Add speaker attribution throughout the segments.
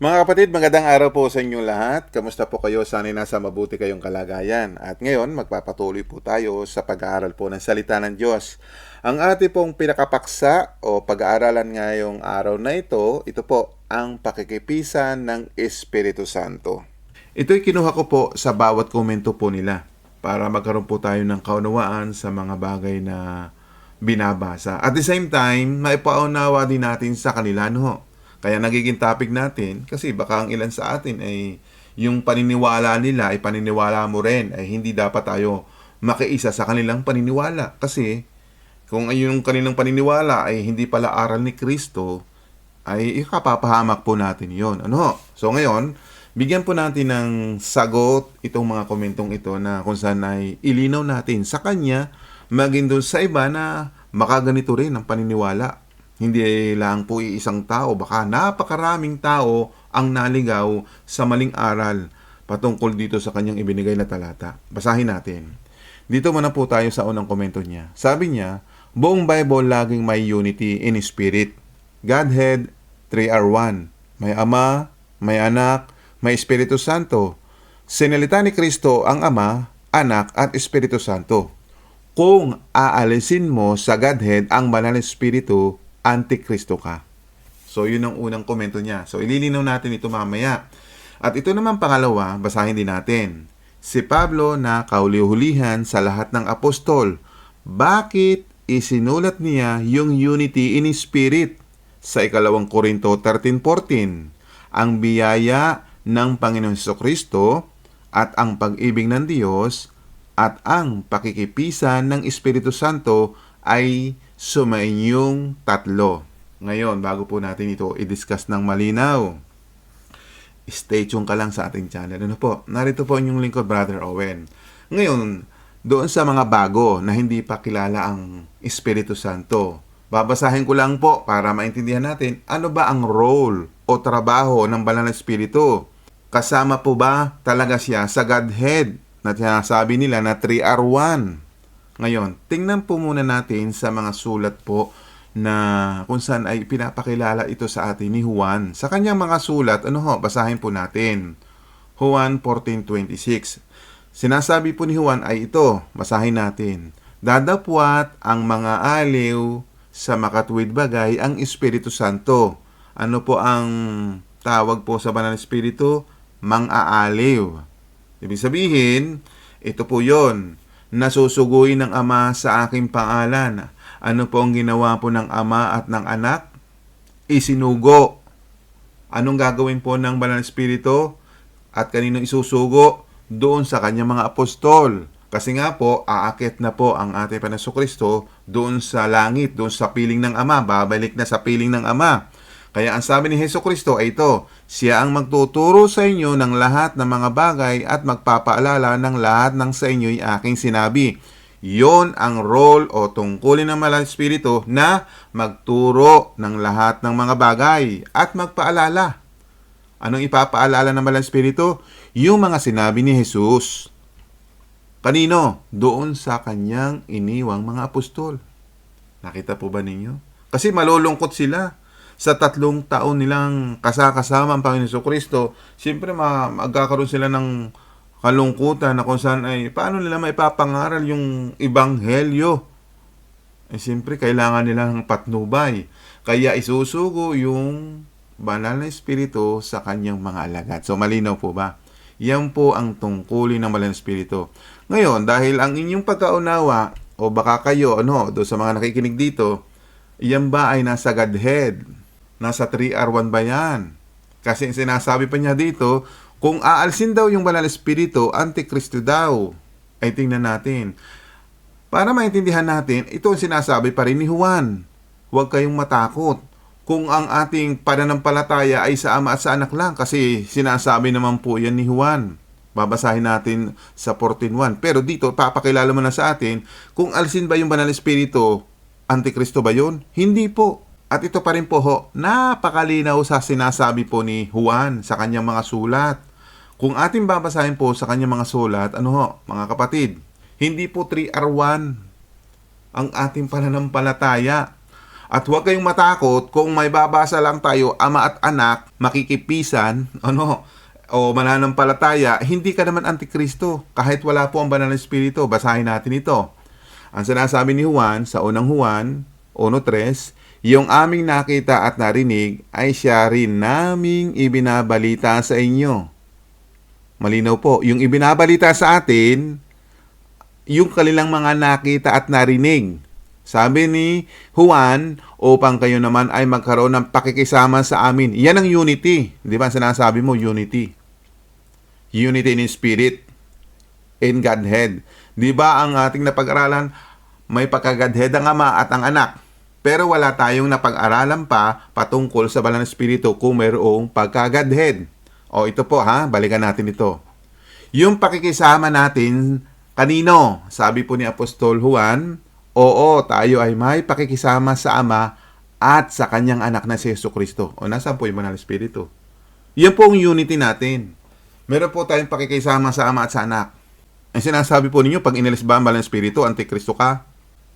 Speaker 1: Mga kapatid, magandang araw po sa inyong lahat. Kamusta po kayo? Sana'y nasa mabuti kayong kalagayan. At ngayon, magpapatuloy po tayo sa pag-aaral po ng salita ng Diyos. Ang ating pong pinakapaksa o pag-aaralan ngayong araw na ito, ito po ang pakikipisan ng Espiritu Santo. Ito'y kinuha ko po sa bawat komento po nila para magkaroon po tayo ng kaunawaan sa mga bagay na binabasa. At the same time, maipaunawa din natin sa kanila, no? Kaya nagiging topic natin kasi baka ang ilan sa atin ay yung paniniwala nila ay paniniwala mo rin ay hindi dapat tayo makiisa sa kanilang paniniwala. Kasi kung ayun yung kanilang paniniwala ay hindi pala aral ni Kristo ay ikapapahamak po natin yon ano so ngayon bigyan po natin ng sagot itong mga komentong ito na kung saan ay ilinaw natin sa kanya maging doon sa iba na makaganito rin ang paniniwala hindi lang po isang tao, baka napakaraming tao ang naligaw sa maling aral patungkol dito sa kanyang ibinigay na talata. Basahin natin. Dito muna po tayo sa unang komento niya. Sabi niya, buong Bible laging may unity in spirit. Godhead, 3R1. May Ama, may Anak, may Espiritu Santo. Sinalita ni Kristo ang Ama, Anak at Espiritu Santo. Kung aalisin mo sa Godhead ang Banal na Espiritu, antikristo ka. So, yun ang unang komento niya. So, ililinaw natin ito mamaya. At ito naman pangalawa, basahin din natin. Si Pablo na kaulihulihan sa lahat ng apostol. Bakit isinulat niya yung unity in spirit sa ikalawang Korinto 13.14? Ang biyaya ng Panginoon Kristo at ang pag-ibig ng Diyos at ang pakikipisan ng Espiritu Santo ay sumainyong tatlo. Ngayon, bago po natin ito i-discuss ng malinaw, stay tuned ka lang sa ating channel. Ano po? Narito po inyong lingkod, Brother Owen. Ngayon, doon sa mga bago na hindi pa kilala ang Espiritu Santo, babasahin ko lang po para maintindihan natin ano ba ang role o trabaho ng Banal na Espiritu. Kasama po ba talaga siya sa Godhead na sinasabi nila na 3R1? Ngayon, tingnan po muna natin sa mga sulat po na kung saan ay pinapakilala ito sa atin ni Juan. Sa kanyang mga sulat, ano ho, basahin po natin. Juan 14.26 Sinasabi po ni Juan ay ito, basahin natin. Dadapwat ang mga aliw sa makatwid bagay ang Espiritu Santo. Ano po ang tawag po sa banal Espiritu? Mang-aaliw. Ibig sabihin, ito po yon nasusuguin ng Ama sa aking pangalan. Ano po ang ginawa po ng Ama at ng Anak? Isinugo. Anong gagawin po ng Banal Espiritu? At kanino isusugo? Doon sa kanyang mga apostol. Kasi nga po, aakit na po ang ating Panaso Kristo doon sa langit, doon sa piling ng Ama. Babalik na sa piling ng Ama. Kaya ang sabi ni Heso Kristo ay ito, siya ang magtuturo sa inyo ng lahat ng mga bagay at magpapaalala ng lahat ng sa inyo'y aking sinabi. Yon ang role o tungkulin ng Malang Espiritu na magturo ng lahat ng mga bagay at magpaalala. Anong ipapaalala ng Malang Espiritu? Yung mga sinabi ni Jesus. Kanino? Doon sa kanyang iniwang mga apostol. Nakita po ba ninyo? Kasi malulungkot sila sa tatlong taon nilang kasakasama ang Panginoon Kristo, siyempre ma- magkakaroon sila ng kalungkutan na kung saan ay paano nila maipapangaral yung ibanghelyo. Eh siyempre kailangan nila ng patnubay. Kaya isusugo yung banal na espiritu sa kanyang mga alagad. So malinaw po ba? Yan po ang tungkulin ng banal na espiritu. Ngayon, dahil ang inyong pagkaunawa o baka kayo ano, do sa mga nakikinig dito, yan ba ay nasa Godhead? Nasa 3R1 ba yan? Kasi sinasabi pa niya dito, kung aalsin daw yung banal espiritu, antikristo daw. Ay tingnan natin. Para maintindihan natin, ito ang sinasabi pa rin ni Juan. Huwag kayong matakot. Kung ang ating pananampalataya ay sa ama at sa anak lang, kasi sinasabi naman po yan ni Juan. Babasahin natin sa 14.1. Pero dito, papakilala mo na sa atin, kung alsin ba yung banal espiritu, antikristo ba yun? Hindi po. At ito pa rin po ho, napakalinaw sa sinasabi po ni Juan sa kanyang mga sulat. Kung ating babasahin po sa kanyang mga sulat, ano ho, mga kapatid, hindi po 3R1 ang ating pananampalataya. At huwag kayong matakot kung may babasa lang tayo, ama at anak, makikipisan, ano, o mananampalataya, hindi ka naman antikristo. Kahit wala po ang banal na espiritu, basahin natin ito. Ang sinasabi ni Juan sa unang Juan 1.3, yung aming nakita at narinig ay siya rin naming ibinabalita sa inyo. Malinaw po, yung ibinabalita sa atin, yung kanilang mga nakita at narinig. Sabi ni Juan, upang kayo naman ay magkaroon ng pakikisama sa amin. Yan ang unity. Di ba sinasabi mo, unity. Unity in spirit, in Godhead. Di ba ang ating napag-aralan, may pagkagadhead ang ama at ang anak. Pero wala tayong napag-aralan pa patungkol sa banal na espiritu kung mayroong pagkagadhead. O ito po ha, balikan natin ito. Yung pakikisama natin kanino? Sabi po ni Apostol Juan, oo, tayo ay may pakikisama sa Ama at sa kanyang anak na si Yesu Kristo. O nasaan po yung banal na espiritu? Yan po ang unity natin. Meron po tayong pakikisama sa Ama at sa anak. Ang sinasabi po ninyo, pag inalis ba ang banal na espiritu, antikristo ka?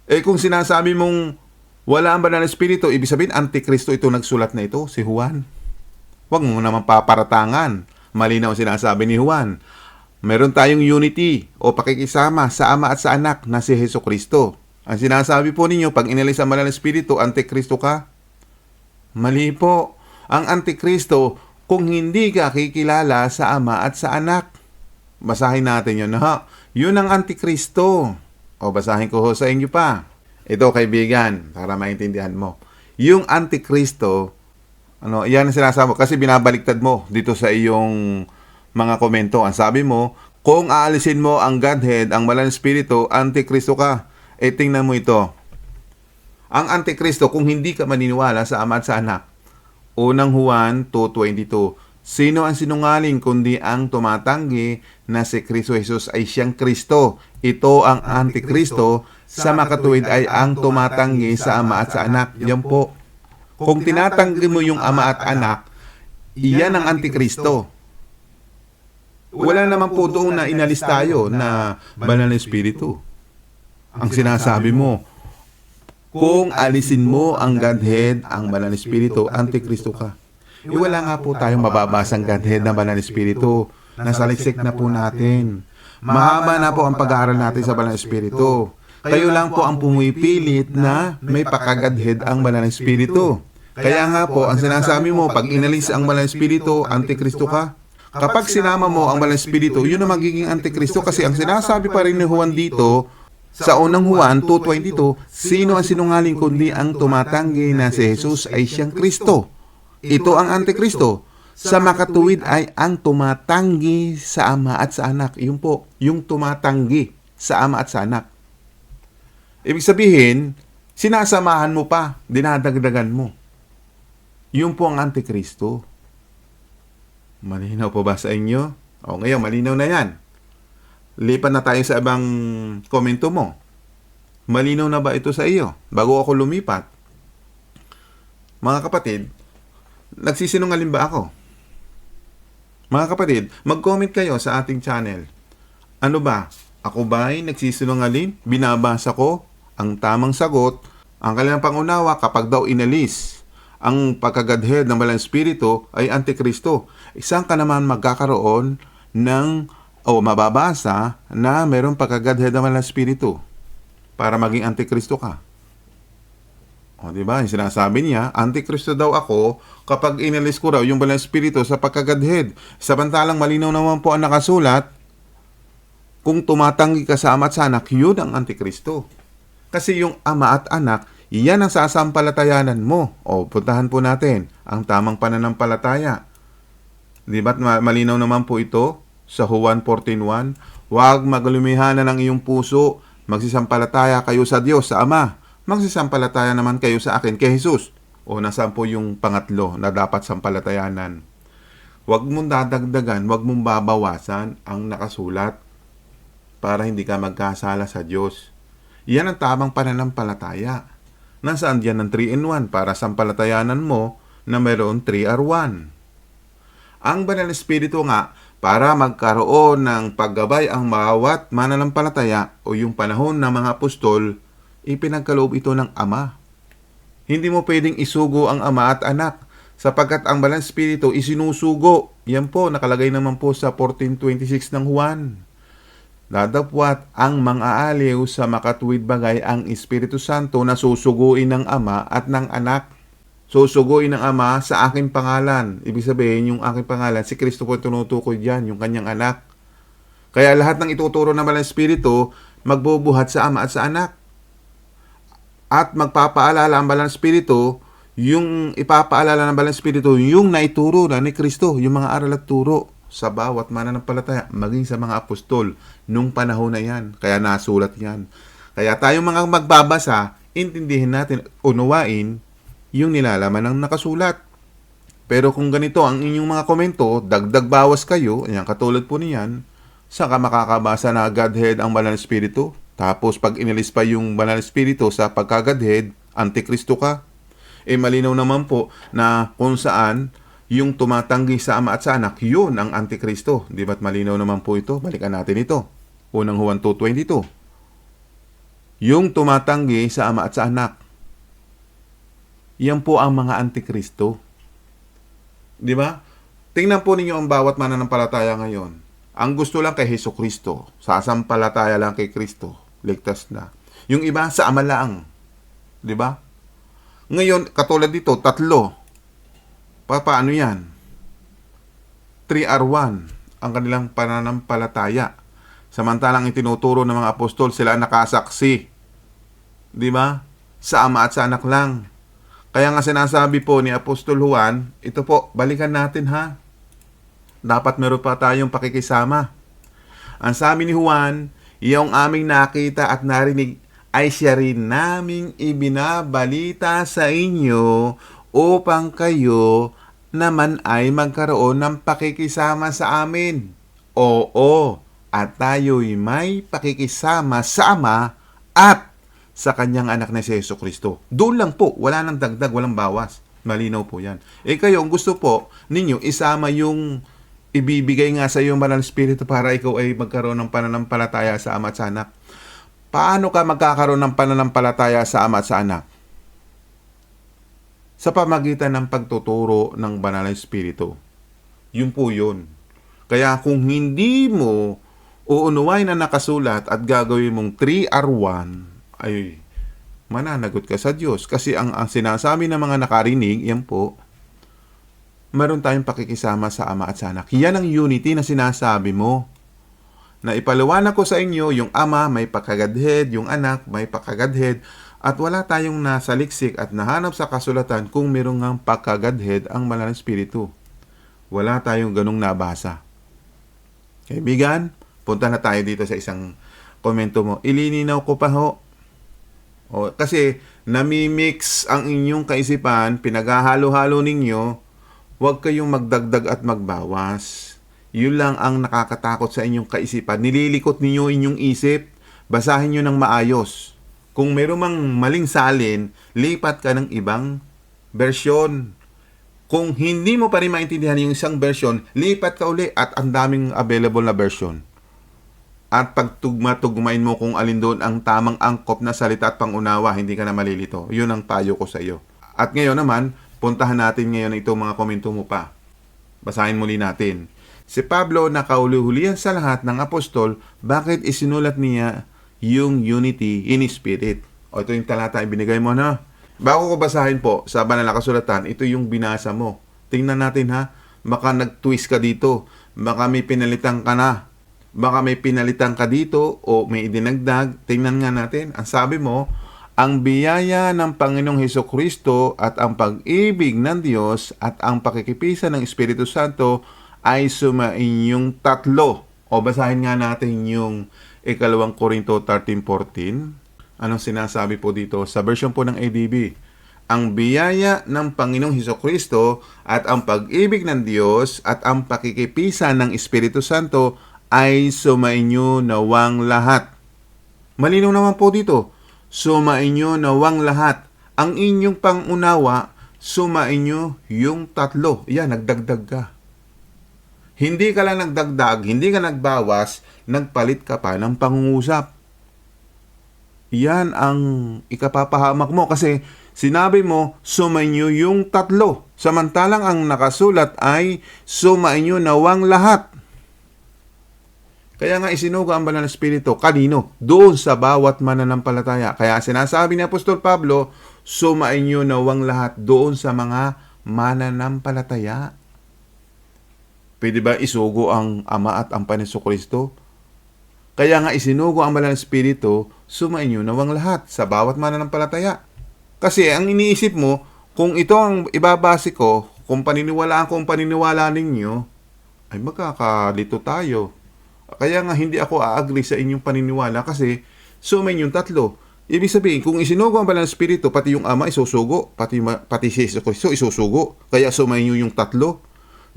Speaker 1: Eh kung sinasabi mong wala ang banal na espiritu, ibig sabihin antikristo ito nagsulat na ito, si Juan. Huwag mo naman paparatangan. Malinaw ang sinasabi ni Juan. Meron tayong unity o pakikisama sa Ama at sa Anak na si Heso Kristo. Ang sinasabi po ninyo, pag inalis ang banal na espiritu, antikristo ka? Mali po. Ang antikristo, kung hindi ka kikilala sa Ama at sa Anak. Basahin natin yun, ha? Yun ang antikristo. O basahin ko ho sa inyo pa. Ito kaibigan, para maintindihan mo. Yung antikristo, ano, yan ang sinasabi mo kasi binabaliktad mo dito sa iyong mga komento. Ang sabi mo, kung aalisin mo ang Godhead, ang malang espiritu, antikristo ka. E tingnan mo ito. Ang antikristo, kung hindi ka maniniwala sa ama at sa anak, unang Juan 2.22, Sino ang sinungaling kundi ang tumatanggi na si Kristo Jesus ay siyang Kristo? Ito ang Antikristo, sa makatuwid ay ang tumatanggi sa ama at sa anak. Yan po. Kung tinatanggi mo yung ama at anak, iyan ang Antikristo. Wala naman po doon na inalis tayo na banal na espiritu. Ang sinasabi mo, kung alisin mo ang Godhead, ang banal na espiritu, Antikristo ka. Eh, wala nga po tayong mababasang Godhead na banal na espiritu. Nasa liksik na po natin. Mahaba na po ang pag-aaral natin sa banal na espiritu. Kayo lang po ang pumipilit na may pakagadhead ang banal na espiritu. Kaya nga po, ang sinasabi mo, pag inalis ang banal na espiritu, Antikristo ka. Kapag sinama mo ang banal na espiritu, yun ang magiging Antikristo kasi ang sinasabi pa rin ni Juan dito, sa unang Juan 2.22, sino ang sinungaling kundi ang tumatanggi na si Jesus ay siyang Kristo. Ito ang Antikristo. Sa makatuwid ay ang tumatanggi sa ama at sa anak. Yun po, yung tumatanggi sa ama at sa anak. Ibig sabihin, sinasamahan mo pa, dinadagdagan mo. Yun po ang Antikristo. Malinaw po ba sa inyo? O ngayon, malinaw na yan. Lipat na tayo sa ibang komento mo. Malinaw na ba ito sa iyo? Bago ako lumipat. Mga kapatid, nagsisinungaling ba ako? Mga kapatid, mag-comment kayo sa ating channel. Ano ba? Ako ba ay nagsisinungaling? Binabasa ko ang tamang sagot. Ang kanilang pangunawa kapag daw inalis ang pagkagadhead ng malang espiritu ay antikristo. Isang ka naman magkakaroon ng o mababasa na mayroong pagkagadhead ng malang espiritu para maging antikristo ka. O, di ba? Yung sinasabi niya, antikristo daw ako kapag inalis ko raw yung balang espiritu sa pagkagadhead. Samantalang malinaw naman po ang nakasulat, kung tumatanggi ka sa ama at sa anak, yun ang antikristo. Kasi yung ama at anak, iyan ang sasampalatayanan mo. O, puntahan po natin ang tamang pananampalataya. Di ba't ma- malinaw naman po ito sa Juan 14.1? Huwag maglumihanan ng iyong puso, magsisampalataya kayo sa Diyos, sa Ama. Magsisampalataya naman kayo sa akin, kay Jesus. O nasaan po yung pangatlo na dapat sampalatayanan? Huwag mong dadagdagan, huwag mong babawasan ang nakasulat para hindi ka magkasala sa Diyos. Iyan ang tamang pananampalataya. Nasaan diyan ang 3 in 1 para sampalatayanan mo na mayroon 3 are 1. Ang banal na espiritu nga para magkaroon ng paggabay ang bawat mananampalataya o yung panahon ng mga apostol, ipinagkaloob ito ng Ama. Hindi mo pwedeng isugo ang ama at anak sapagkat ang Banal na Espiritu isinusugo. Yan po, nakalagay naman po sa 1426 ng Juan. Dadapwat ang mang-aaliw sa makatuwid bagay ang Espiritu Santo na susuguin ng Ama at ng Anak. Susuguin ng Ama sa aking pangalan. Ibig sabihin, yung aking pangalan, si Kristo po tinutukoy dyan, yung kanyang anak. Kaya lahat ng ituturo ng Banal na Espiritu, magbubuhat sa Ama at sa Anak. At magpapaalala ang Banal na Espiritu, yung ipapaalala ng Banal na Espiritu, yung naituro na ni Kristo, yung mga aral at turo sa bawat mananampalataya, maging sa mga apostol nung panahon na yan. Kaya nasulat yan. Kaya tayong mga magbabasa, intindihin natin, unawain yung nilalaman ng nakasulat. Pero kung ganito ang inyong mga komento, dagdag bawas kayo, yan katulad po niyan, saka makakabasa na Godhead ang Banal na Espiritu. Tapos pag inilis pa yung Banal na Espiritu sa pagka-Godhead, Antikristo ka. Eh malinaw naman po na kung saan yung tumatanggi sa ama at sa anak, yun ang Antikristo. Di ba't malinaw naman po ito? Balikan natin ito. Unang Juan 2.22. Yung tumatanggi sa ama at sa anak. Yan po ang mga Antikristo. Di ba? Tingnan po ninyo ang bawat mananampalataya ngayon. Ang gusto lang kay Heso Kristo. Sasampalataya lang kay Kristo. Ligtas na. Yung iba sa ama lang. Di ba? Ngayon, katulad dito, tatlo. Pa, paano yan? 3R1 ang kanilang pananampalataya. Samantalang itinuturo ng mga apostol, sila nakasaksi. Di ba? Sa ama at sa anak lang. Kaya nga sinasabi po ni Apostol Juan, ito po, balikan natin ha. Dapat meron pa tayong pakikisama. Ang sabi ni Juan, yung aming nakita at narinig ay siya rin naming ibinabalita sa inyo upang kayo naman ay magkaroon ng pakikisama sa amin. Oo, at tayo'y may pakikisama sa Ama at sa kanyang anak na si Yeso Kristo. Doon lang po, wala nang dagdag, walang bawas. Malinaw po yan. Eh kayo, ang gusto po ninyo, isama yung ibibigay nga sa iyo Banal na Espiritu para ikaw ay magkaroon ng pananampalataya sa Ama at sa Anak. Paano ka magkakaroon ng pananampalataya sa Ama at sa Anak? Sa pamagitan ng pagtuturo ng Banal na Espiritu. Yun po yun. Kaya kung hindi mo uunuway na nakasulat at gagawin mong 3R1, ay mananagot ka sa Diyos. Kasi ang, ang sinasabi ng mga nakarinig, yan po, meron tayong pakikisama sa Ama at sa Anak. Yan ang unity na sinasabi mo. Na ipaliwanag ko sa inyo, yung Ama may pakagadhead, yung Anak may pakagadhead, at wala tayong nasaliksik at nahanap sa kasulatan kung mayroong ng pakagadhead ang na Espiritu. Wala tayong ganong nabasa. Kaibigan, punta na tayo dito sa isang komento mo. Ilininaw ko pa ho. O, kasi namimix ang inyong kaisipan, pinaghahalo-halo ninyo, huwag kayong magdagdag at magbawas. Yun lang ang nakakatakot sa inyong kaisipan. Nililikot ninyo inyong isip. Basahin nyo ng maayos. Kung meron mang maling salin, lipat ka ng ibang bersyon. Kung hindi mo pa rin maintindihan yung isang version, lipat ka uli at ang daming available na version. At pagtugma-tugmain mo kung alin doon ang tamang angkop na salita at pangunawa, hindi ka na malilito. Yun ang payo ko sa iyo. At ngayon naman, puntahan natin ngayon itong mga komento mo pa. Basahin muli natin. Si Pablo nakauli-hulihan sa lahat ng apostol, bakit isinulat niya yung unity in spirit? O ito yung talata ibinigay mo na. Bago ko basahin po sa banal na kasulatan, ito yung binasa mo. Tingnan natin ha, baka nag-twist ka dito, baka may pinalitan ka na, baka may pinalitan ka dito o may idinagdag. Tingnan nga natin. Ang sabi mo, ang biyaya ng Panginoong Heso Kristo at ang pag-ibig ng Diyos at ang pakikipisa ng Espiritu Santo ay sumainyong tatlo. O basahin nga natin yung ikalawang Korinto 13.14. Anong sinasabi po dito? Sa version po ng ADB. Ang biyaya ng Panginoong Heso Kristo at ang pag-ibig ng Diyos at ang pakikipisa ng Espiritu Santo ay sumainyo nawang lahat. Malinaw naman po dito, sumainyo nawang lahat. Ang inyong pangunawa, sumainyo yung tatlo. Yan, nagdagdag ka. Hindi ka lang nagdagdag, hindi ka nagbawas, nagpalit ka pa ng pangungusap. Yan ang ikapapahamak mo kasi Sinabi mo, sumainyo yung tatlo. Samantalang ang nakasulat ay sumainyo nawang lahat. Kaya nga isinugo ang banal na espiritu. Kanino? Doon sa bawat mananampalataya. Kaya sinasabi ni Apostol Pablo, sumainyo nawang lahat doon sa mga mananampalataya. Pwede ba isugo ang Ama at ang Paniso Kristo? Kaya nga isinugo ang banal na espiritu, sumainyo nawang lahat sa bawat mananampalataya. Kasi ang iniisip mo, kung ito ang ibabase ko, kung paniniwalaan ko ang paniniwala ninyo, ay magkakalito tayo. Kaya nga hindi ako a-agree sa inyong paniniwala kasi sumain yung tatlo. Ibig sabihin, kung isinugo ang banal na espiritu, pati yung ama isusugo, pati, pati si Jesus Cristo isusugo. Kaya sumain yung tatlo.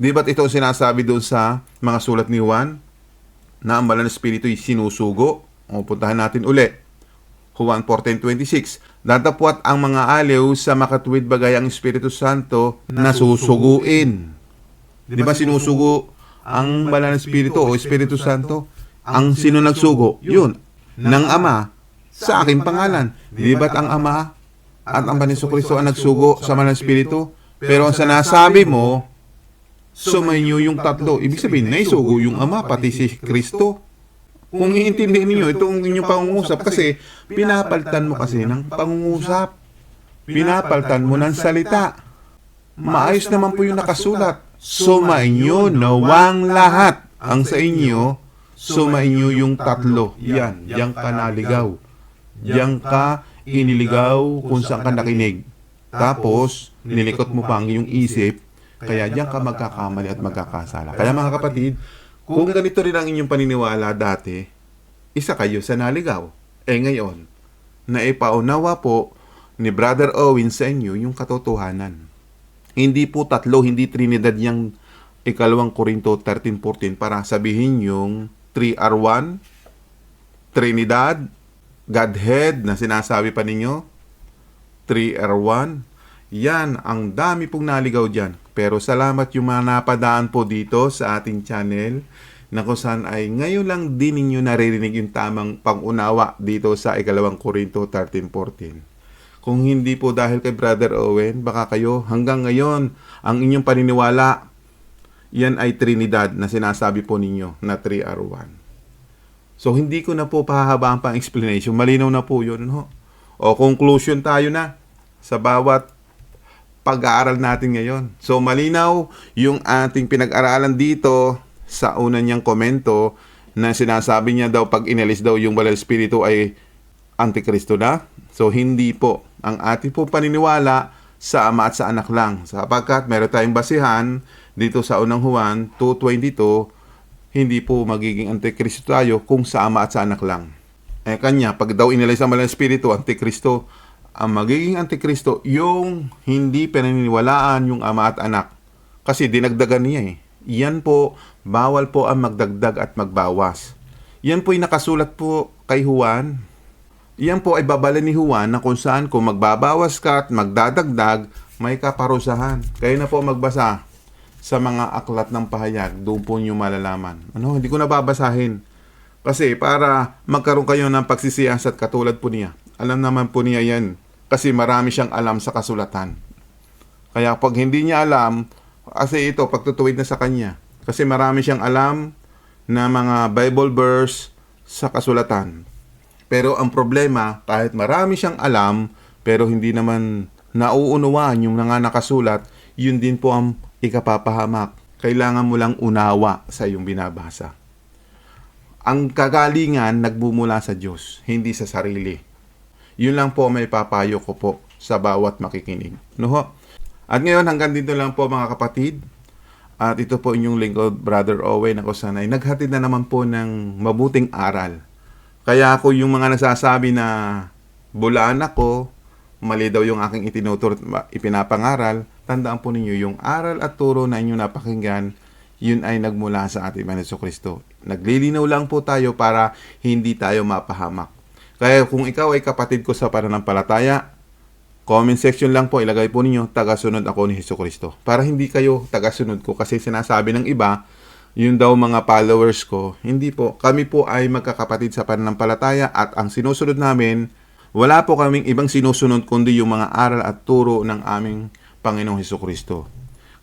Speaker 1: Di ba't ito ang sinasabi doon sa mga sulat ni Juan na ang banal na espiritu ay sinusugo? O puntahan natin uli. Juan 14.26 Datapwat ang mga aliw sa makatuwid bagay ang Espiritu Santo na susuguin. Di ba sinusugo ang banal na Espiritu o Espiritu Santo? Ang sino nagsugo? Yun. Ng Ama sa aking pangalan. Di ba't ang Ama at ang Paniso Kristo ang nagsugo sa banal na Espiritu? Pero ang sinasabi mo, sumainyo yung tatlo. Ibig sabihin, naisugo yung Ama, pati si Kristo. Kung iintindihin niyo itong inyong pangungusap kasi pinapalitan mo kasi ng pangungusap. Pinapalitan mo ng salita. Maayos naman po yung nakasulat. Sumainyo nawang lahat. Ang sa inyo, sumainyo yung tatlo. Yan, yang ka naligaw. Yang ka iniligaw kung saan ka nakinig. Tapos, nilikot mo pa ang iyong isip, kaya diyan ka magkakamali at magkakasala. Kaya mga kapatid, kung ganito rin ang inyong paniniwala dati, isa kayo sa naligaw. Eh ngayon, naipaunawa po ni Brother Owen sa inyo yung katotohanan. Hindi po tatlo, hindi Trinidad yung ikalawang Korinto 13.14 para sabihin yung 3R1, Trinidad, Godhead na sinasabi pa ninyo, 3R1. Yan, ang dami pong naligaw dyan. Pero salamat yung mga napadaan po dito sa ating channel na kung saan ay ngayon lang din ninyo naririnig yung tamang pangunawa dito sa ikalawang Korinto 13.14. Kung hindi po dahil kay Brother Owen, baka kayo hanggang ngayon ang inyong paniniwala yan ay Trinidad na sinasabi po ninyo na 3R1. So hindi ko na po pahahabaan pa ang explanation. Malinaw na po yun. No? O conclusion tayo na sa bawat pag-aaral natin ngayon. So malinaw yung ating pinag-aralan dito sa una niyang komento na sinasabi niya daw pag inalis daw yung Balal Espiritu ay Antikristo na. So hindi po. Ang ating po paniniwala sa Ama at sa Anak lang. Sapagkat meron tayong basihan dito sa unang Juan 2.22 hindi po magiging Antikristo tayo kung sa Ama at sa Anak lang. Eh kanya, pag daw inalis ang Balal Espiritu, Antikristo, ang magiging antikristo, yung hindi pinaniniwalaan yung ama at anak. Kasi dinagdagan niya eh. Yan po, bawal po ang magdagdag at magbawas. Yan po ay nakasulat po kay Juan. Yan po ay babala ni Juan na kung saan kung magbabawas ka at magdadagdag, may kaparusahan. Kayo na po magbasa sa mga aklat ng pahayag. Doon po nyo malalaman. Ano, hindi ko na babasahin. Kasi para magkaroon kayo ng pagsisiyasat katulad po niya. Alam naman po niya yan kasi marami siyang alam sa kasulatan. Kaya pag hindi niya alam, kasi ito, pagtutuwid na sa kanya. Kasi marami siyang alam na mga Bible verse sa kasulatan. Pero ang problema, kahit marami siyang alam, pero hindi naman nauunawaan yung mga nakasulat, yun din po ang ikapapahamak. Kailangan mo lang unawa sa iyong binabasa. Ang kagalingan nagbumula sa Diyos, hindi sa sarili. Yun lang po may papayo ko po sa bawat makikinig. No ho? At ngayon hanggang dito lang po mga kapatid. At ito po inyong lingkod, Brother Owen, ako sanay. Naghatid na naman po ng mabuting aral. Kaya ako yung mga nagsasabi na bulaan ako, mali daw yung aking itinuturo at ipinapangaral, tandaan po ninyo yung aral at turo na inyong napakinggan, yun ay nagmula sa ating Panginoon Kristo. Naglilinaw lang po tayo para hindi tayo mapahamak. Kaya kung ikaw ay kapatid ko sa pananampalataya, comment section lang po, ilagay po ninyo, tagasunod ako ni Heso Kristo. Para hindi kayo tagasunod ko kasi sinasabi ng iba, yun daw mga followers ko. Hindi po. Kami po ay magkakapatid sa pananampalataya at ang sinusunod namin Wala po kaming ibang sinusunod kundi yung mga aral at turo ng aming Panginoong Heso Kristo.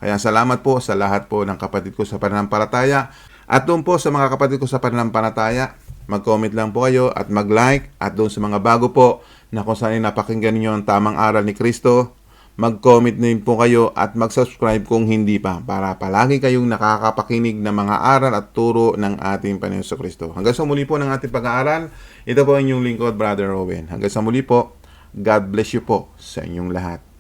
Speaker 1: Kaya salamat po sa lahat po ng kapatid ko sa pananampalataya. At doon po sa mga kapatid ko sa pananampalataya, mag-comment lang po kayo at mag-like. At doon sa mga bago po na kung saan napakinggan niyo ang tamang aral ni Kristo, mag-comment din po kayo at mag-subscribe kung hindi pa para palagi kayong nakakapakinig ng mga aral at turo ng ating Panginoon Kristo. Hanggang sa muli po ng ating pag-aaral, ito po ang inyong lingkod, Brother Owen. Hanggang sa muli po, God bless you po sa inyong lahat.